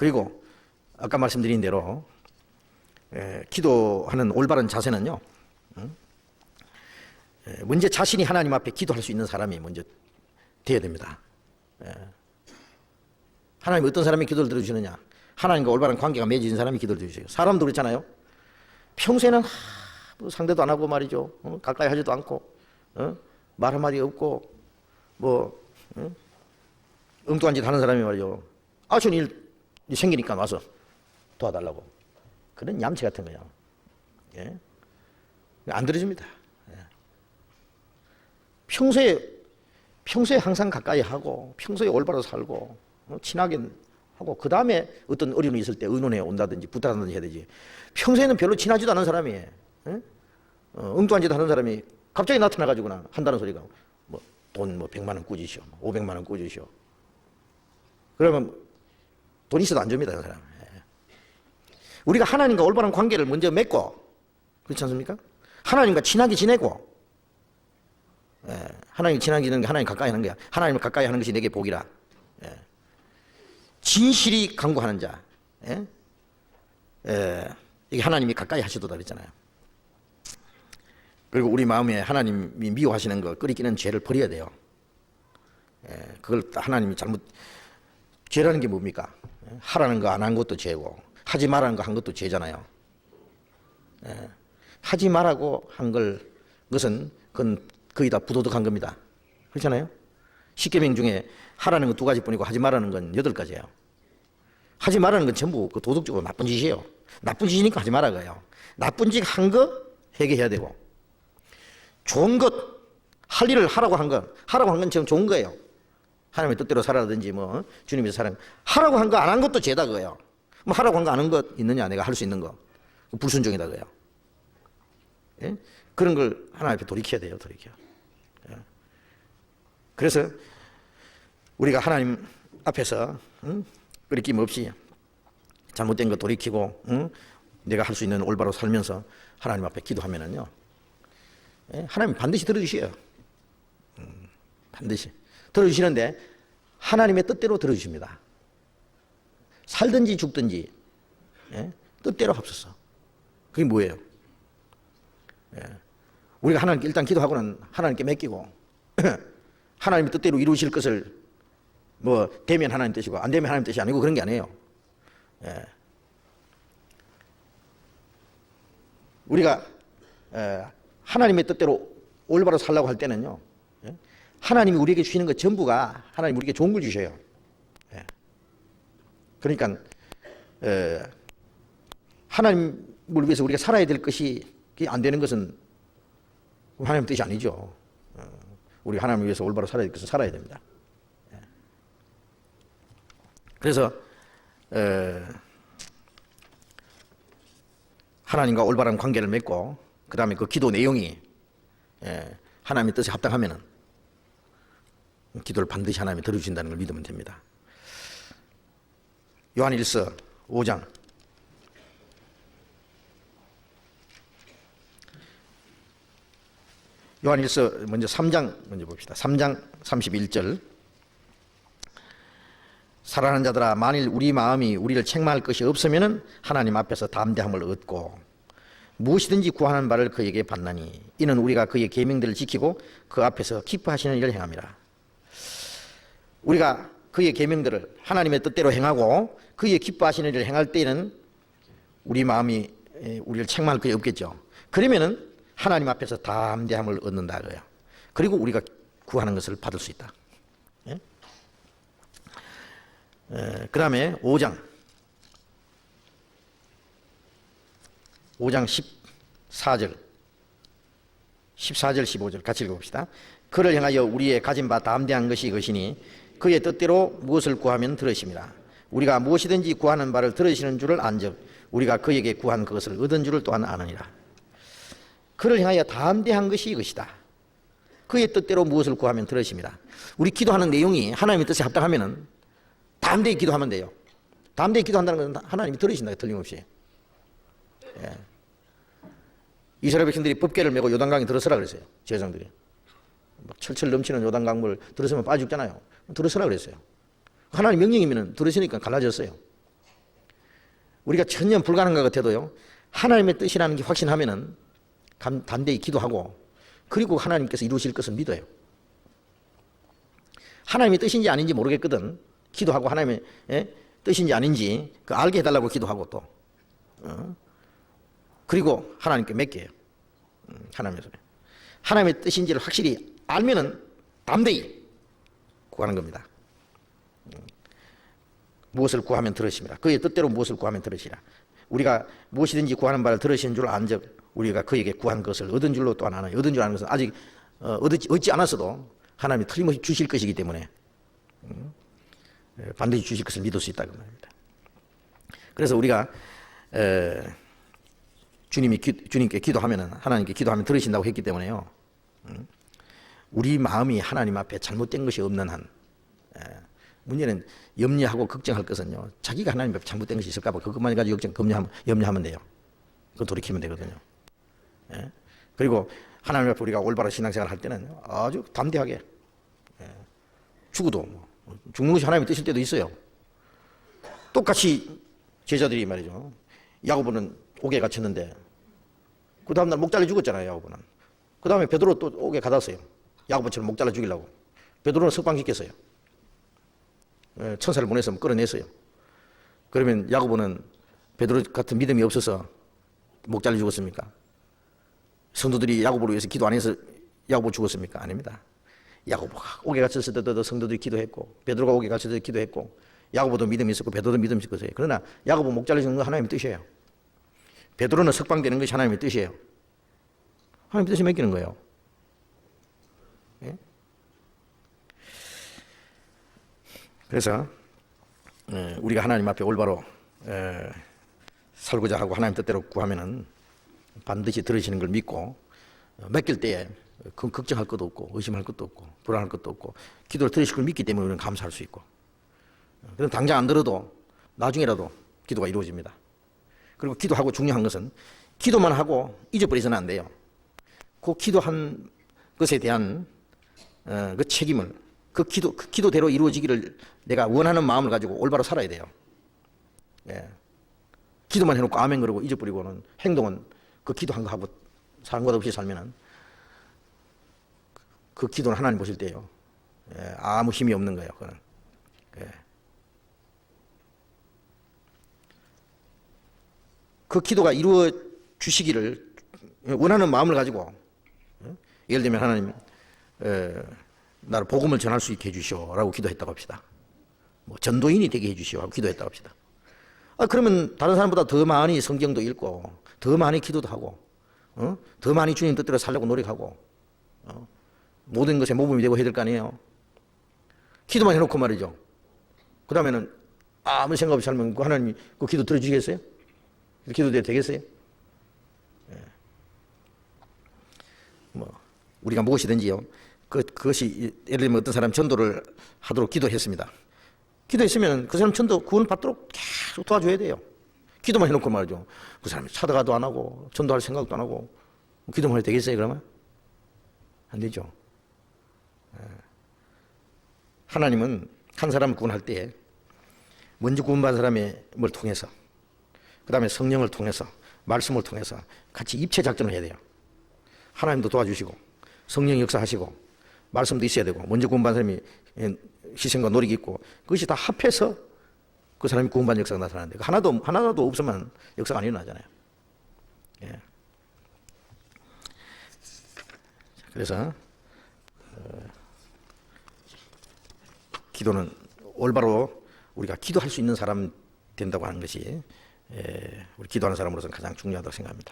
그리고 아까 말씀드린 대로 에, 기도하는 올바른 자세는요. 응? 에, 먼저 자신이 하나님 앞에 기도할 수 있는 사람이 먼저 되어야 됩니다. 에. 하나님 어떤 사람이 기도를 들어주시느냐? 하나님과 올바른 관계가 맺어진 사람이 기도를 들어주세요. 사람도 그렇잖아요. 평소에는 하, 뭐 상대도 안 하고 말이죠. 어? 가까이 하지도 않고 어? 말 한마디 없고 뭐 어? 엉뚱한 짓 하는 사람이 말이죠. 아쉬운 일 생기니까 와서 도와달라고. 그런 얌체 같은 거야. 예? 안 들어줍니다. 예. 평소에 평소에 항상 가까이 하고 평소에 올바로 살고 어, 친하게 하고 그 다음에 어떤 어려움이 있을 때 의논해 온다든지 부탁한다든지 해야 되지. 평소에는 별로 친하지도 않은 사람이 예? 어, 엉뚱한 짓 하는 사람이 갑자기 나타나가지고나 한다는 소리가 뭐 돈뭐 백만 원 꾸주시오, 뭐 오백만 원 꾸주시오. 그러면 돈 있어도 안 줍니다, 그 사람. 예. 우리가 하나님과 올바른 관계를 먼저 맺고 그렇지 않습니까? 하나님과 친하게 지내고 예. 하나님 친하게 지내는 게 하나님 가까이 하는 거야. 하나님을 가까이 하는 것이 내게 복이라. 예. 진실이 강구하는 자. 예? 예. 이게 하나님이 가까이 하시도다 그랬잖아요. 그리고 우리 마음에 하나님이 미워하시는 거 끓이기는 죄를 버려야 돼요. 예, 그걸 하나님이 잘못 죄라는 게 뭡니까? 예, 하라는 거 안 한 것도 죄고 하지 말라는 거 한 것도 죄잖아요. 예, 하지 말라고 한 걸 것은 그건 거의 다 부도덕한 겁니다. 그렇잖아요. 십계명 중에 하라는 건 두 가지뿐이고 하지 말라는 건 여덟 가지예요. 하지 말라는 건 전부 그 도덕적으로 나쁜 짓이에요. 나쁜 짓이니까 하지 말아가요. 나쁜 짓 한 거 회개해야 되고 좋은 것, 할 일을 하라고 한 건, 하라고 한 건 지금 좋은 거예요. 하나님의 뜻대로 살아라든지 뭐, 주님의 사랑. 하라고 한 거 안 한 것도 죄다 그거예요. 뭐 하라고 한 거 안 한 것 있느냐, 내가 할 수 있는 거. 불순종이다 그거예요. 예? 그런 걸 하나님 앞에 돌이켜야 돼요, 돌이켜. 예? 그래서 우리가 하나님 앞에서, 응? 끓이낌 없이 잘못된 거 돌이키고, 응? 내가 할 수 있는 올바로 살면서 하나님 앞에 기도하면은요, 예? 하나님 반드시 들어주셔요. 음, 반드시. 들어주시는데 하나님의 뜻대로 들어주십니다. 살든지 죽든지 예? 뜻대로 합소서. 그게 뭐예요? 예. 우리가 하나님께 일단 기도하고는 하나님께 맡기고 하나님의 뜻대로 이루실 것을 뭐 되면 하나님 뜻이고 안 되면 하나님 뜻이 아니고 그런 게 아니에요. 예. 우리가 에, 하나님의 뜻대로 올바로 살라고 할 때는요. 예? 하나님이 우리에게 주시는 것 전부가 하나님 우리에게 좋은 걸 주셔요. 예. 그러니까 에, 하나님을 위해서 우리가 살아야 될 것이 안 되는 것은 하나님 뜻이 아니죠. 어, 우리 하나님을 위해서 올바로 살아야 될 것을 살아야 됩니다. 예. 그래서 에, 하나님과 올바른 관계를 맺고 그 다음에 그 기도 내용이 예, 하나님의 뜻에 합당하면은 기도를 반드시 하나님이 들어주신다는 걸 믿으면 됩니다. 요한일서 5장 요한일서 먼저 3장 먼저 봅시다. 3장 31절 사랑하는 자들아 만일 우리 마음이 우리를 책망할 것이 없으면은 하나님 앞에서 담대함을 얻고 무엇이든지 구하는 바를 그에게 받나니 이는 우리가 그의 계명들을 지키고 그 앞에서 기뻐하시는 일을 행함이라. 우리가 그의 계명들을 하나님의 뜻대로 행하고 그의 기뻐하시는 일을 행할 때에는 우리 마음이 우리를 책망할 것이 없겠죠. 그러면은 하나님 앞에서 담대함을 얻는다 그요. 그리고 우리가 구하는 것을 받을 수 있다. 예? 그 다음에 5장 5장 14절 14절 15절 같이 읽어봅시다 그를 향하여 우리의 가진 바 담대한 것이 이것이니 그의 뜻대로 무엇을 구하면 들으심이라 우리가 무엇이든지 구하는 바를 들으시는 줄을 안즉 우리가 그에게 구한 그것을 얻은 줄을 또한 아느니라. 그를 향하여 담대한 것이 이것이다. 그의 뜻대로 무엇을 구하면 들으심이라 우리 기도하는 내용이 하나님의 뜻에 합당하면은 담대히 기도하면 돼요. 담대히 기도한다는 것은 하나님이 들으신다. 틀림없이. 예. 이스라엘 백성들이 법궤를 메고 요단강에 들어서라 그랬어요. 제사장들이. 막 철철 넘치는 요단 강물 들어서면 빠져 죽잖아요. 들어서라 그랬어요. 하나님 명령이면 들으시니까 갈라졌어요. 우리가 전혀 불가능한 것 같아도요. 하나님의 뜻이라는 게 확신하면은 감- 담대히 기도하고 그리고 하나님께서 이루실 것을 믿어요. 하나님의 뜻인지 아닌지 모르겠거든. 기도하고 하나님의 예? 뜻인지 아닌지 그 알게 해달라고 기도하고 또 어? 그리고 하나님께 맡겨요. 음, 하나님의 뜻인지를 확실히 알면은 담대히 구하는 겁니다. 음. 무엇을 구하면 들으십니다. 그의 뜻대로 무엇을 구하면 들으시라. 우리가 무엇이든지 구하는 바를 들으신 줄 안적 우리가 그에게 구한 것을 얻은 줄로 또한 아나요. 얻은 줄 아는 것은 아직 어, 얻지, 얻지 않았어도 하나님이 틀림없이 주실 것이기 때문에 음, 에, 반드시 주실 것을 믿을 수 있다고 말합니다. 그래서 우리가 에, 주님이 기, 주님께 기도하면은 하나님께 기도하면 들으신다고 했기 때문에요. 음, 우리 마음이 하나님 앞에 잘못된 것이 없는 한 에, 문제는 염려하고 걱정할 것은요. 자기가 하나님 앞에 잘못된 것이 있을까 봐 그것만 가지고 걱정 염려하면, 염려하면 돼요. 그거 돌이키면 되거든요. 예? 그리고 하나님 앞에 우리가 올바른 신앙생활 할 때는 아주 담대하게 예. 죽어도 뭐 죽는 것이 하나님이 뜻일 때도 있어요. 똑같이 제자들이 말이죠. 야고보는 옥에 갇혔는데 그 다음날 목 잘라 죽었잖아요. 야고보는. 그 다음에 베드로 또 옥에 가뒀어요. 야고보처럼 목 잘라 죽이려고. 베드로는 석방시켰어요. 예, 천사를 보내서 끌어냈어요. 그러면 야고보는 베드로 같은 믿음이 없어서 목 잘려 죽었습니까? 성도들이 야고보를 위해서 기도 안 해서 야고보 죽었습니까? 아닙니다. 야고보가 옥에 갇혔을 때도 성도들이 기도했고 베드로가 옥에 갇혔을 때 기도했고 야고보도 믿음이 있었고 베드로도 믿음이 있었어요. 그러나 야고보 목 잘려 죽는 건 하나님의 뜻이에요. 베드로는 석방되는 것이 하나님의 뜻이에요. 하나님 뜻이 맡기는 거예요. 그래서 에, 우리가 하나님 앞에 올바로 에, 살고자 하고 하나님 뜻대로 구하면은 반드시 들으시는 걸 믿고 어, 맡길 때에 그 걱정할 것도 없고 의심할 것도 없고 불안할 것도 없고 기도를 들으실 걸 믿기 때문에 우리는 감사할 수 있고 어, 그럼 당장 안 들어도 나중에라도 기도가 이루어집니다. 그리고 기도하고 중요한 것은 기도만 하고 잊어버리서는 안 돼요. 그 기도한 것에 대한 어, 그 책임을 그 기도 그 기도대로 이루어지기를 내가 원하는 마음을 가지고 올바로 살아야 돼요. 예. 기도만 해놓고 아멘 그러고 잊어버리고는 행동은 그 기도한 거 하고 상관없이 살면은 그 기도는 하나님 보실 때요. 예, 아무 힘이 없는 거예요. 그는. 예. 그 기도가 이루어 주시기를 원하는 마음을 가지고 예? 예를 들면 하나님 에, 나를 복음을 전할 수 있게 해주시오라고 기도했다고 합시다. 뭐 전도인이 되게 해주시오라고 기도했다고 합시다. 아, 그러면 다른 사람보다 더 많이 성경도 읽고 더 많이 기도도 하고 어? 더 많이 주님 뜻대로 살려고 노력하고 어? 모든 것에 모범이 되고 해야 될 거 아니에요. 기도만 해놓고 말이죠. 그 다음에는 아무 생각 없이 살면 그 하나님이 그 기도 들어주시겠어요? 기도돼도 되겠어요? 예. 뭐 우리가 무엇이든지요. 그, 그것이 예를 들면 어떤 사람 전도를 하도록 기도했습니다. 기도했으면 그 사람 전도 구원 받도록 계속 도와줘야 돼요. 기도만 해놓고 말이죠. 그 사람이 찾아가도 안 하고 전도할 생각도 안 하고 기도만 해도 되겠어요 그러면? 안 되죠. 예. 하나님은 한 사람을 구원할 때 먼저 구원받은 사람의 뭘 통해서 그 다음에 성령을 통해서 말씀을 통해서 같이 입체 작전을 해야 돼요. 하나님도 도와주시고 성령 역사하시고 말씀도 있어야 되고 먼저 구원받은 사람이 예, 희생과 노력이 있고 그것이 다 합해서 그 사람이 구원받은 역사가 나타나는데 그 하나도 하나도 없으면 역사가 안 일어나잖아요. 예. 그래서 어, 기도는 올바로 우리가 기도할 수 있는 사람 된다고 하는 것이 예, 우리 기도하는 사람으로서는 가장 중요하다고 생각합니다.